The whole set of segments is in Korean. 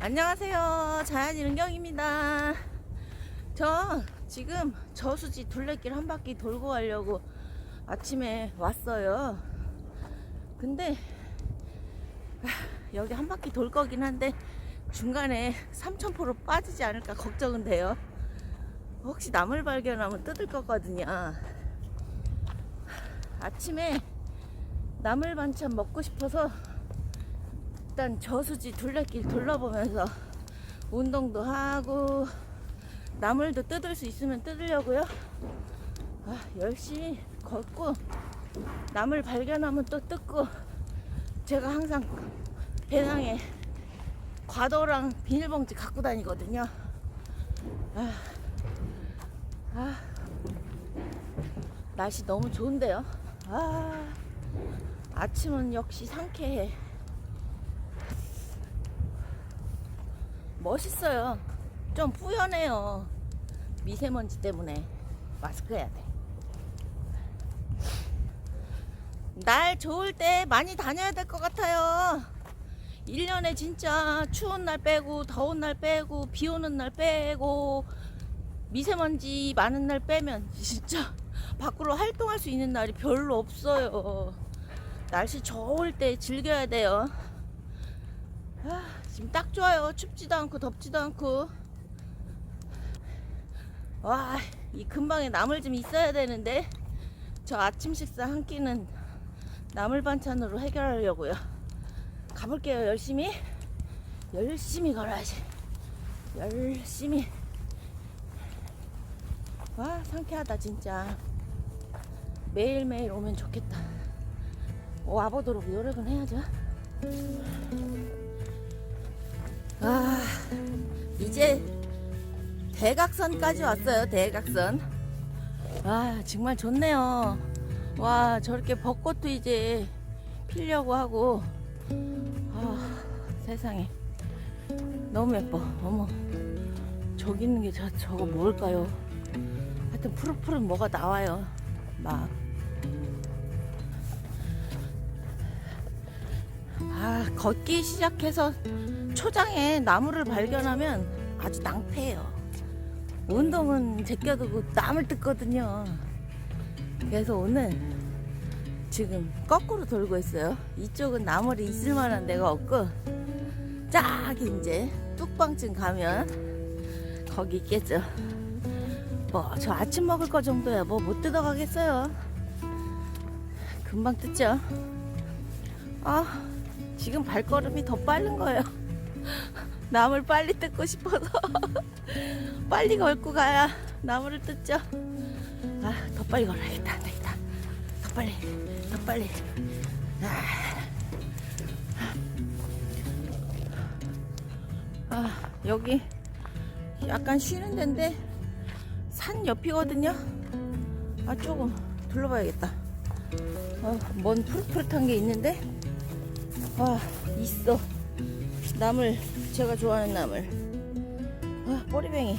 안녕하세요. 자연이 은경입니다. 저 지금 저수지 둘레길 한 바퀴 돌고 가려고 아침에 왔어요. 근데 아, 여기 한 바퀴 돌 거긴 한데 중간에 삼천포로 빠지지 않을까 걱정은 돼요. 혹시 나물 발견하면 뜯을 거거든요. 아침에 나물 반찬 먹고 싶어서 일단 저수지 둘레길 둘러보면서 운동도 하고 나물도 뜯을 수 있으면 뜯으려고요. 아, 열심히 걷고 나물 발견하면 또 뜯고 제가 항상 배낭에 과도랑 비닐봉지 갖고 다니거든요. 아, 아, 날씨 너무 좋은데요. 아, 아침은 역시 상쾌해. 멋있어요. 좀 뿌연해요. 미세먼지 때문에 마스크 해야 돼. 날 좋을 때 많이 다녀야 될 것 같아요. 1년에 진짜 추운 날 빼고, 더운 날 빼고, 비 오는 날 빼고, 미세먼지 많은 날 빼면 진짜 밖으로 활동할 수 있는 날이 별로 없어요. 날씨 좋을 때 즐겨야 돼요. 아, 지금 딱 좋아요. 춥지도 않고 덥지도 않고. 와, 이 근방에 나물 좀 있어야 되는데 저 아침 식사 한 끼는 나물 반찬으로 해결하려고요. 가볼게요. 열심히. 열심히 걸어야지. 열심히. 와, 상쾌하다 진짜. 매일매일 오면 좋겠다. 와보도록 노력은 해야죠. 아, 이제 대각선까지 왔어요. 대각선. 아, 정말 좋네요. 와, 저렇게 벚꽃도 이제 피려고 하고. 아, 세상에. 너무 예뻐. 어머. 저기 있는 게 저, 저거 뭘까요? 하여튼 푸릇푸릇 뭐가 나와요. 막. 아, 걷기 시작해서 초장에 나무를 발견하면 아주 낭패예요. 운동은 제껴두고 나물 뜯거든요. 그래서 오늘 지금 거꾸로 돌고 있어요. 이쪽은 나물이 있을 만한 데가 없고 쫙 이제 뚝방쯤 가면 거기 있겠죠. 뭐 저 아침 먹을 거 정도야 뭐 못 뜯어가겠어요. 금방 뜯죠. 아 지금 발걸음이 더 빠른 거예요. 나물 빨리 뜯고 싶어서 빨리 걸고 가야 나물을 뜯죠. 아, 더 빨리 걸어야겠다. 안 되겠다. 더 빨리, 더 빨리. 아, 아, 여기 약간 쉬는 데인데 산 옆이거든요. 아, 조금 둘러봐야겠다. 아, 먼 푸릇푸릇한 게 있는데 아 있어. 나물. 제가 좋아하는 나물. 아 꼬리뱅이.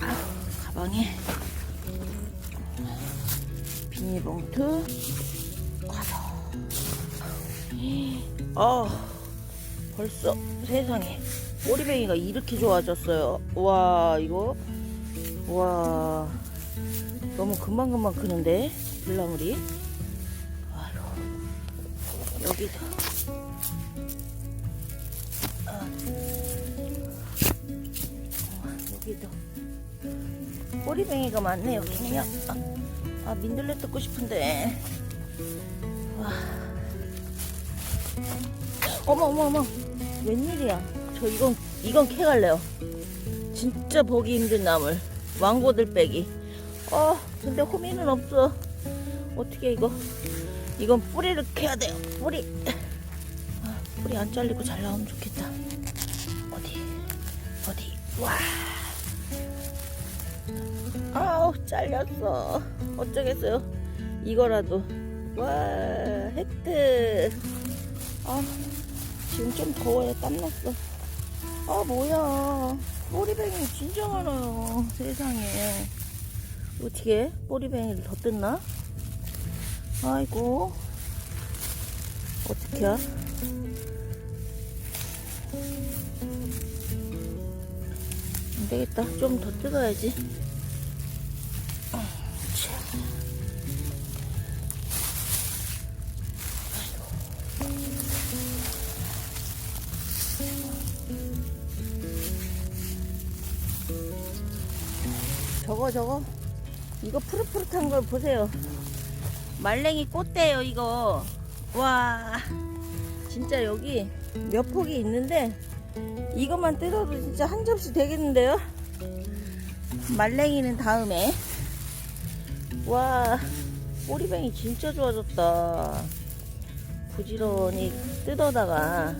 아, 가방에. 비닐봉투. 과도 아 벌써 세상에. 꼬리뱅이가 이렇게 좋아졌어요. 와 이거. 와. 너무 금방금방 크는데 아이고 여기도 아, 어, 여기도 꼬리뱅이가 많네 여기는요 아, 아 민들레 뜯고 싶은데. 와. 어머 어머 어머. 웬일이야? 저 이건 이건 캐갈래요. 진짜 보기 힘든 나물. 왕고들 빼기. 어 근데 호미는 없어. 어떻게 이거 이건 뿌리를 캐야 돼요. 뿌리. 아, 뿌리 안 잘리고 잘 나오면 좋겠다. 어디? 어디? 와. 아우 잘렸어. 어쩌겠어요? 이거라도. 와 획득. 아 지금 좀 더워요. 땀났어. 아 뭐야. 꼬리뱅이 진짜 많아요. 세상에. 어떻게? 꼬리뱅이를 더 뜯나? 아이고. 어떡해? 안되겠다. 좀 더 뜯어야지. 저거 저거? 이거 푸릇푸릇한 걸 보세요. 말랭이 꽃대요 이거. 와 진짜 여기 몇 폭이 있는데 이것만 뜯어도 진짜 한 접시 되겠는데요? 말랭이는 다음에. 와 꼬리뱅이 진짜 좋아졌다. 부지런히 뜯어다가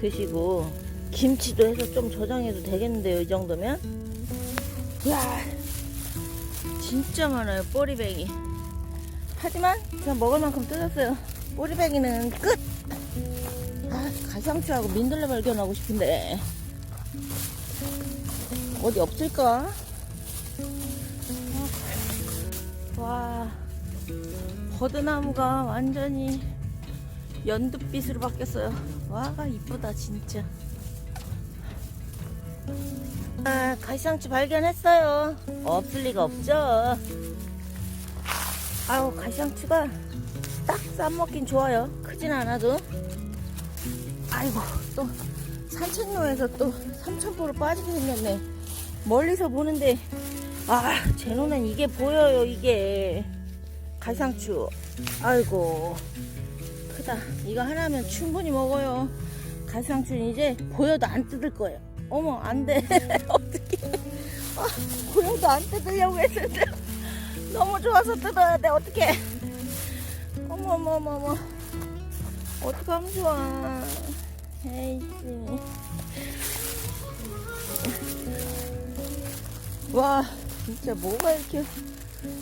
드시고 김치도 해서 좀 저장해도 되겠는데요 이 정도면? 야 진짜 많아요 꼬리뱅이 하지만 그냥 먹을 만큼 뜯었어요. 꼬리뱅이는 끝! 아, 가상추하고 민들레 발견하고 싶은데. 어디 없을까? 와 버드나무가 완전히 연두빛으로 바뀌었어요. 와 이쁘다 진짜. 아, 가시상추 발견했어요. 없을 리가 없죠. 아우, 가시상추가 딱 쌈먹긴 좋아요. 크진 않아도. 아이고, 또 산책로에서 또 삼천포로 빠지게 생겼네. 멀리서 보는데, 아, 제 눈엔 이게 보여요, 이게. 가시상추. 아이고, 크다. 이거 하나면 충분히 먹어요. 가시상추는 이제 보여도 안 뜯을 거예요. 어머 안돼 어떡해 아, 고양도 안 뜯으려고 했는데 너무 좋아서 뜯어야 돼. 어떡해. 어머 어머 어머 어머. 어떡하면 좋아. 에이씨. 와 진짜 뭐가 이렇게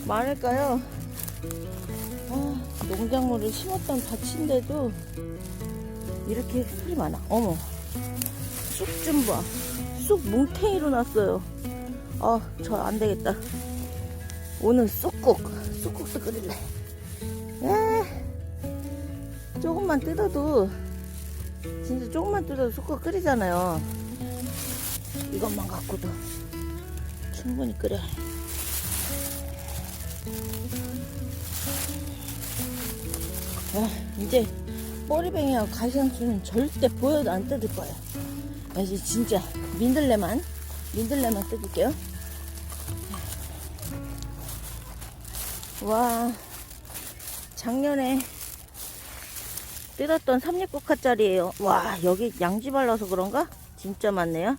많을까요? 아, 농작물을 심었던 밭인데도 이렇게 풀이 많아. 어머. 쑥 좀 봐. 쑥 뭉탱이로 났어요. 아, 저 안 되겠다. 오늘 쑥국, 쑥국도 끓일래. 에, 조금만 뜯어도, 진짜 조금만 뜯어도 쑥국 끓이잖아요. 이것만 갖고도 충분히 끓여. 아, 이제 꼬리뱅이하고 가시상추는 절대 보여도 안 뜯을 거야. 이제 진짜 민들레만 민들레만 뜯을게요. 와 작년에 뜯었던 삼립국화짜리예요. 와 여기 양지 발라서 그런가? 진짜 많네요.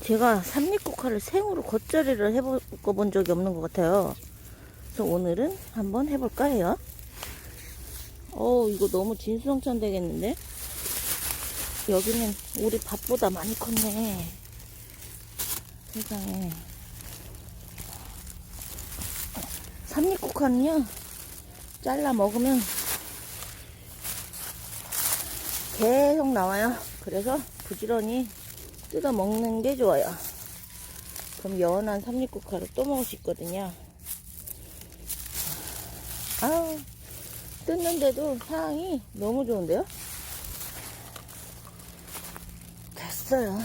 제가 삼립국화를 생으로 겉절이를 해본 적이 없는 것 같아요. 그래서 오늘은 한번 해볼까 해요. 어 이거 너무 진수성찬 되겠는데? 여기는 우리 밥보다 많이 컸네. 세상에. 삼립국화는요, 잘라 먹으면 계속 나와요. 그래서 부지런히 뜯어 먹는 게 좋아요. 그럼 연한 삼립국화를 또 먹을 수 있거든요. 아우, 뜯는데도 향이 너무 좋은데요? 됐어요.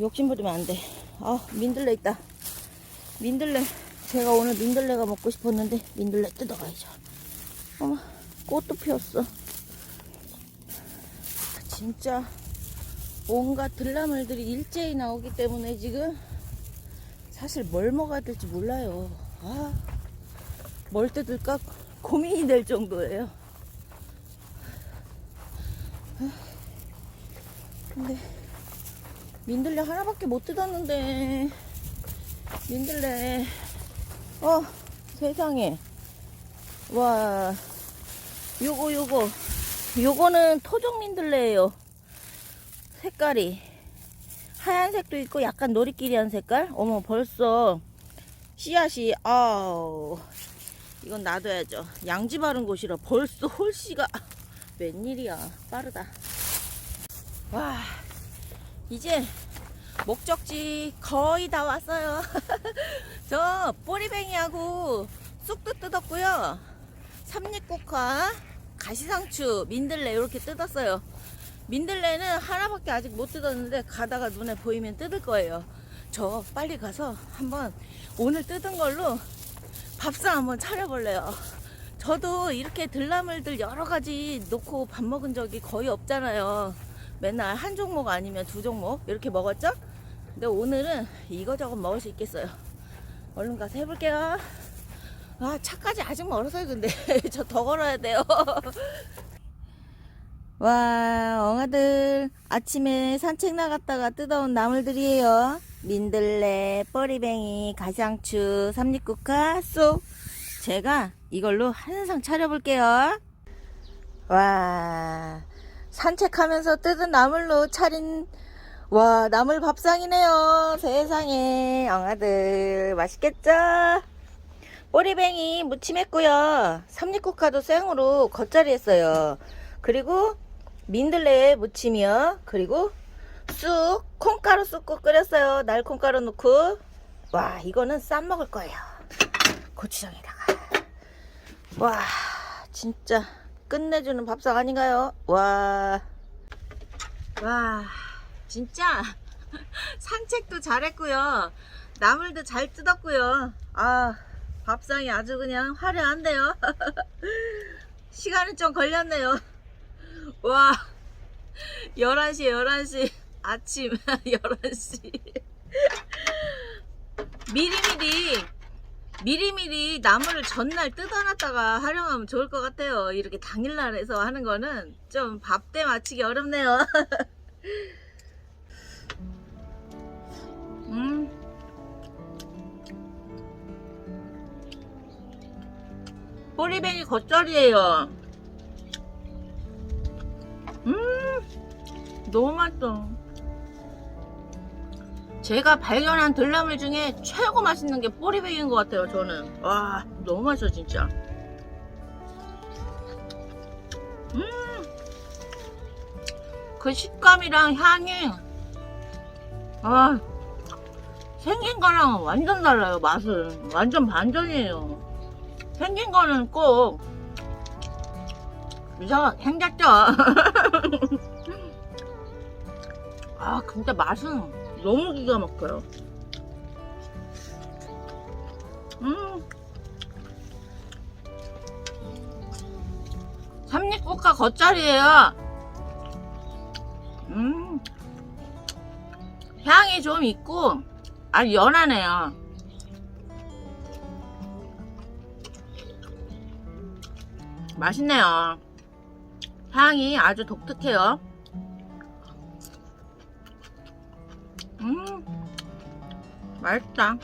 욕심 부리면 안 돼. 아, 민들레 있다. 민들레. 제가 오늘 민들레가 먹고 싶었는데, 민들레 뜯어가야죠. 어머, 꽃도 피었어. 진짜, 온갖 들나물들이 일제히 나오기 때문에 지금, 사실 뭘 먹어야 될지 몰라요. 아. 뭘 뜯을까 고민이 될 정도예요. 근데 민들레 하나밖에 못 뜯었는데. 민들레. 어 세상에. 와 요거 요거. 요거는 토종 민들레예요. 색깔이. 하얀색도 있고 약간 노리끼리한 색깔? 어머 벌써. 씨앗이 아우. 이건 놔둬야죠. 양지 바른 곳이라 벌써 홀씨가. 웬일이야. 빠르다. 와, 이제 목적지 거의 다 왔어요. 저 꼬리뱅이하고 쑥도 뜯었고요. 삼립국화, 가시상추, 민들레 이렇게 뜯었어요. 민들레는 하나밖에 아직 못 뜯었는데 가다가 눈에 보이면 뜯을 거예요. 저 빨리 가서 한번 오늘 뜯은 걸로 밥상 한번 차려볼래요. 저도 이렇게 들나물들 여러 가지 놓고 밥 먹은 적이 거의 없잖아요. 맨날 한 종목 아니면 두 종목 이렇게 먹었죠? 근데 오늘은 이거저거 먹을 수 있겠어요. 얼른 가서 해볼게요. 아, 차까지 아직 멀어서요, 근데. 저 더 걸어야 돼요. 와, 엉아들. 아침에 산책 나갔다가 뜯어온 나물들이에요. 민들레, 뻐리뱅이, 가상추, 삼립국화, 쏙. 제가 이걸로 한 상 차려볼게요. 와, 산책하면서 뜯은 나물로 차린, 와, 나물 밥상이네요. 세상에, 엉아들. 맛있겠죠? 꼬리뱅이 무침했고요. 삼립국화도 생으로 겉절이 했어요. 그리고 민들레 무침이요. 그리고 쑥 콩가루 쑥국 끓였어요. 날 콩가루 넣고 와 이거는 쌈 먹을 거예요. 고추장에다가 와 진짜 끝내주는 밥상 아닌가요? 와 와, 진짜 산책도 잘했고요. 나물도 잘 뜯었고요. 아, 밥상이 아주 그냥 화려한데요. 시간이 좀 걸렸네요. 와, 11시, 11시, 아침 11시. 미리미리, 미리미리 나물을 전날 뜯어놨다가 활용하면 좋을 것 같아요. 이렇게 당일날 해서 하는 거는 좀 밥 때 맞추기 어렵네요. 음. 꼬리뱅이 겉절이에요. 음, 너무 맛있어. 제가 발견한 들나물 중에 최고 맛있는 게 꼬리뱅이인 것 같아요, 저는. 와, 너무 맛있어, 진짜. 음, 그 식감이랑 향이, 아, 생긴 거랑 완전 달라요, 맛은. 완전 반전이에요. 생긴 거는 꼭 이상한 생겼죠. 아 근데 맛은 너무 기가 막혀요. 음. 삼립국화 겉절이에요. 음. 향이 좀 있고 아주 연하네요. 맛있네요. 향이 아주 독특해요. 맛있다.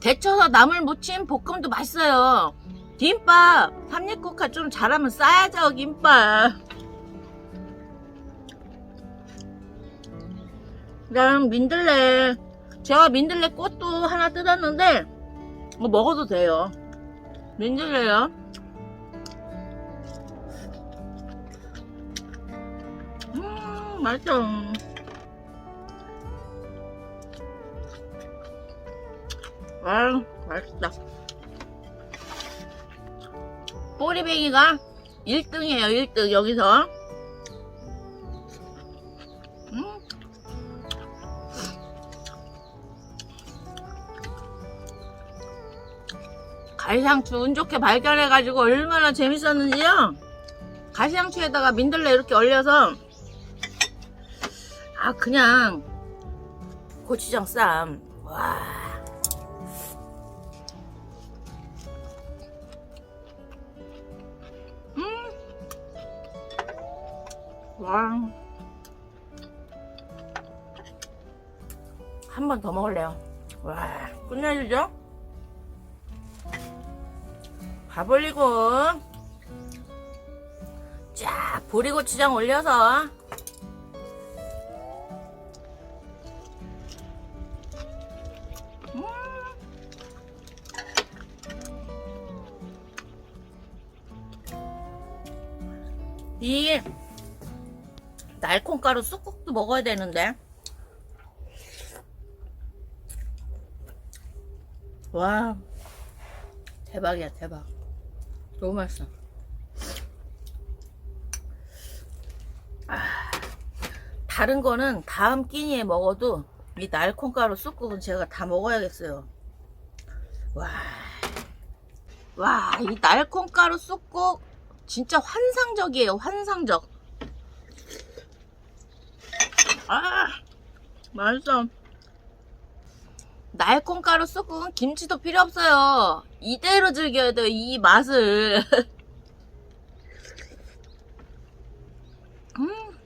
데쳐서 나물 무침 볶음도 맛있어요. 김밥, 삼립국화 좀 잘하면 싸야죠, 김밥. 그다음 민들레. 제가 민들레 꽃도 하나 뜯었는데, 뭐 먹어도 돼요. 민들레요. 음, 맛있어. 아, 맛있다. 꼬리뱅이가 1등이에요, 1등, 여기서. 음. 가시상추 운 좋게 발견해가지고 얼마나 재밌었는지요. 가시상추에다가 민들레 이렇게 얼려서 아 그냥 고추장 쌈. 와. 와. 한 번 더 먹을래요. 와, 끝내주죠? 밥 올리고 쫙 보리고추장 올려서 음. 이 날콩가루 쑥국도 먹어야 되는데. 와 대박이야 대박. 너무 맛있어. 아, 다른 거는 다음 끼니에 먹어도 이 날콩가루 쑥국은 제가 다 먹어야겠어요. 와, 와, 이 날콩가루 쑥국 진짜 환상적이에요 환상적 아 맛있어 날콩가루 쑥국은 김치도 필요 없어요. 이대로 즐겨야 돼요, 이 맛을. 음.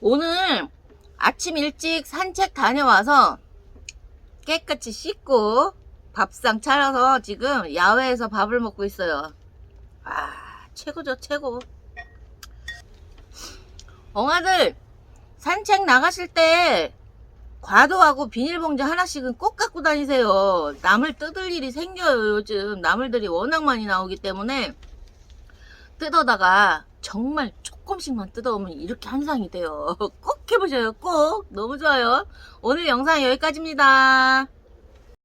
오늘 아침 일찍 산책 다녀와서 깨끗이 씻고 밥상 차려서 지금 야외에서 밥을 먹고 있어요. 아, 최고죠, 최고. 엉아들, 산책 나가실 때 과도하고 비닐봉지 하나씩은 꼭 갖고 다니세요. 남을 뜯을 일이 생겨요, 요즘. 나물들이 워낙 많이 나오기 때문에 뜯어다가 정말 조금씩만 뜯어오면 이렇게 한상이 돼요. 꼭 해보셔요, 꼭. 너무 좋아요. 오늘 영상 여기까지입니다.